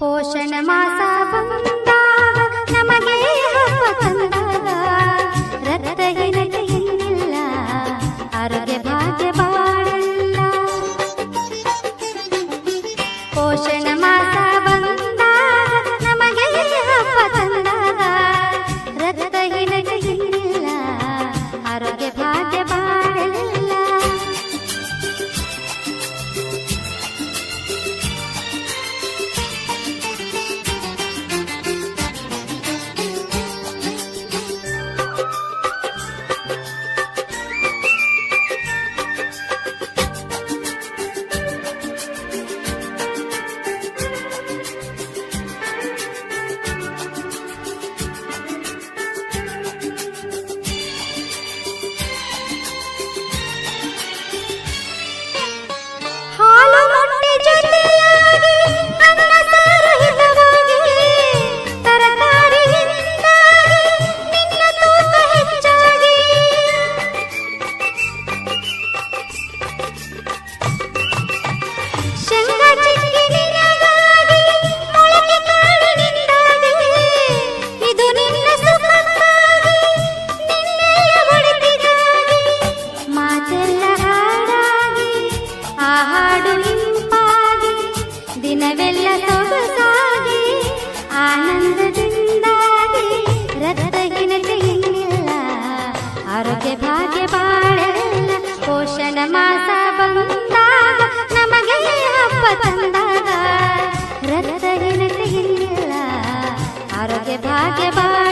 ಪೋಷಣ ಮಾಸ ನಮಗೆ ರಕ್ತಹೀನತೆಯನ್ನಿಲ್ಲ ಆರೋಗ್ಯ ಭಾಗ್ಯ ಬಾಳಲ್ಲ ಪೋಷಣ ಮಾಸ ಇಲ್ಲ. ಆರೋಗ್ಯ ಭಾಗ್ಯ ಭಾಗ್ಯ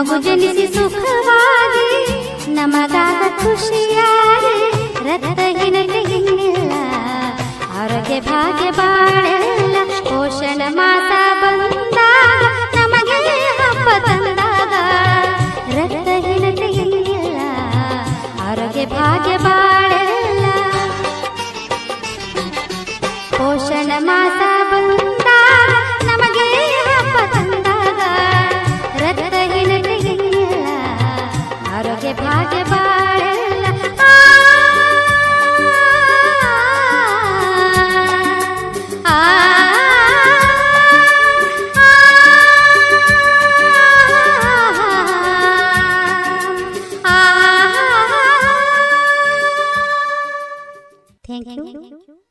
ಮಗು ಜನಿಸಿ ಸುಖವಾಗಿ, ನಮಗಾದ ಖುಷಿಯಾರೆ, ರಕ್ತಹೀನತೆ ಹಿಂಗಿಲ್ಲ, ಆರೋಗ್ಯ ಭಾಗ್ಯ ಬಾಳೆಲ್ಲ, ಪೋಷಣ ಮಾತಾ ಬಂದ, ನಮಗೆ ಹಬ್ಬ ತಂದಾಗ, ರಕ್ತಹೀನತೆ ಹಿಂಗಿಲ್ಲ, ಆರೋಗ್ಯ ಭಾಗ್ಯ ಬಾಳೆಲ್ಲ, ಪೋಷಣ ಮಾತಾ Thank you.